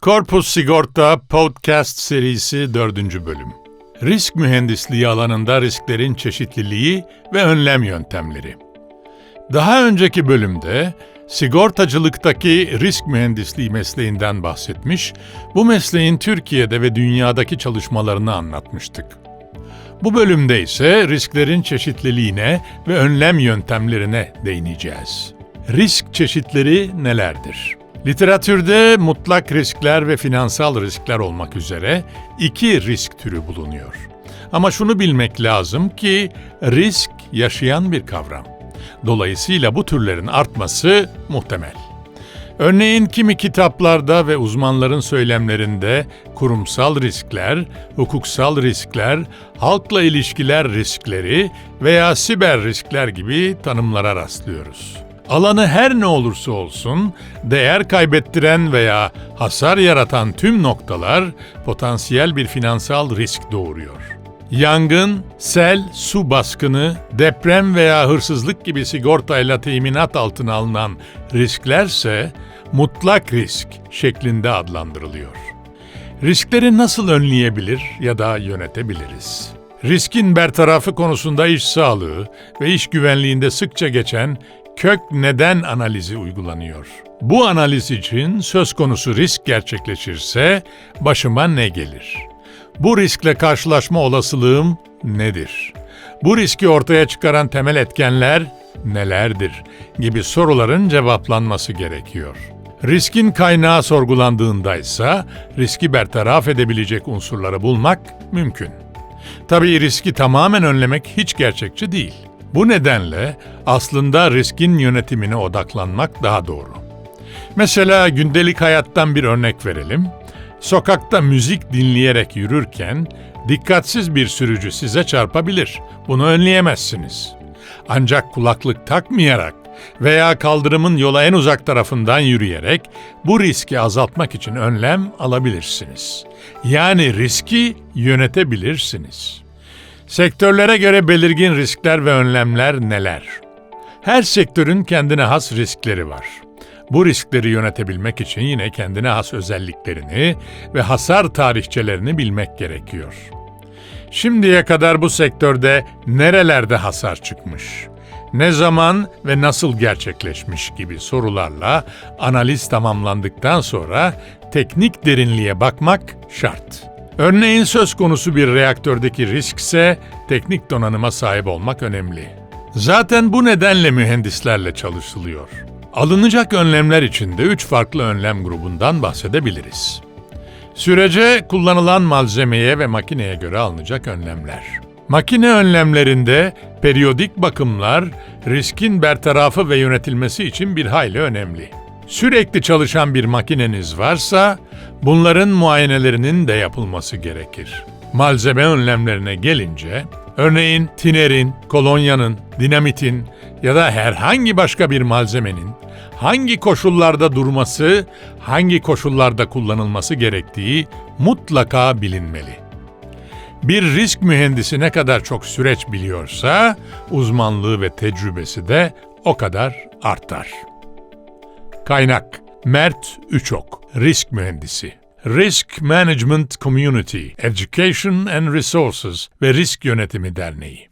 Korpus Sigorta Podcast serisi 4. bölüm. Risk mühendisliği alanında risklerin çeşitliliği ve önlem yöntemleri. Daha önceki bölümde sigortacılıktaki risk mühendisliği mesleğinden bahsetmiş, bu mesleğin Türkiye'de ve dünyadaki çalışmalarını anlatmıştık. Bu bölümde ise risklerin çeşitliliğine ve önlem yöntemlerine değineceğiz. Risk çeşitleri nelerdir? Literatürde mutlak riskler ve finansal riskler olmak üzere iki risk türü bulunuyor. Ama şunu bilmek lazım ki risk yaşayan bir kavram. Dolayısıyla bu türlerin artması muhtemel. Örneğin kimi kitaplarda ve uzmanların söylemlerinde kurumsal riskler, hukuksal riskler, halkla ilişkiler riskleri veya siber riskler gibi tanımlara rastlıyoruz. Alanı her ne olursa olsun değer kaybettiren veya hasar yaratan tüm noktalar potansiyel bir finansal risk doğuruyor. Yangın, sel, su baskını, deprem veya hırsızlık gibi sigortayla teminat altına alınan risklerse mutlak risk şeklinde adlandırılıyor. Riskleri nasıl önleyebilir ya da yönetebiliriz? Riskin bertarafı konusunda iş sağlığı ve iş güvenliğinde sıkça geçen kök neden analizi uygulanıyor. Bu analiz için söz konusu risk gerçekleşirse başıma ne gelir? Bu riskle karşılaşma olasılığım nedir? Bu riski ortaya çıkaran temel etkenler nelerdir? gibi soruların cevaplanması gerekiyor. Riskin kaynağı sorgulandığında ise riski bertaraf edebilecek unsurları bulmak mümkün. Tabii riski tamamen önlemek hiç gerçekçi değil. Bu nedenle aslında riskin yönetimine odaklanmak daha doğru. Mesela gündelik hayattan bir örnek verelim. Sokakta müzik dinleyerek yürürken dikkatsiz bir sürücü size çarpabilir. Bunu önleyemezsiniz. Ancak kulaklık takmayarak veya kaldırımın yola en uzak tarafından yürüyerek bu riski azaltmak için önlem alabilirsiniz. Yani riski yönetebilirsiniz. Sektörlere göre belirgin riskler ve önlemler neler? Her sektörün kendine has riskleri var. Bu riskleri yönetebilmek için yine kendine has özelliklerini ve hasar tarihçelerini bilmek gerekiyor. Şimdiye kadar bu sektörde nerelerde hasar çıkmış? Ne zaman ve nasıl gerçekleşmiş gibi sorularla analiz tamamlandıktan sonra teknik derinliğe bakmak şart. Örneğin söz konusu bir reaktördeki riskse teknik donanıma sahip olmak önemli. Zaten bu nedenle mühendislerle çalışılıyor. Alınacak önlemler içinde üç farklı önlem grubundan bahsedebiliriz. Sürece kullanılan malzemeye ve makineye göre alınacak önlemler. Makine önlemlerinde periyodik bakımlar riskin bertarafı ve yönetilmesi için bir hayli önemli. Sürekli çalışan bir makineniz varsa bunların muayenelerinin de yapılması gerekir. Malzeme önlemlerine gelince, örneğin tinerin, kolonyanın, dinamitin ya da herhangi başka bir malzemenin hangi koşullarda durması, hangi koşullarda kullanılması gerektiği mutlaka bilinmeli. Bir risk mühendisi ne kadar çok süreç biliyorsa, uzmanlığı ve tecrübesi de o kadar artar. Kaynak Mert Üçok, Risk Mühendisi. Risk Management Community, Education and Resources ve Risk Yönetimi Derneği.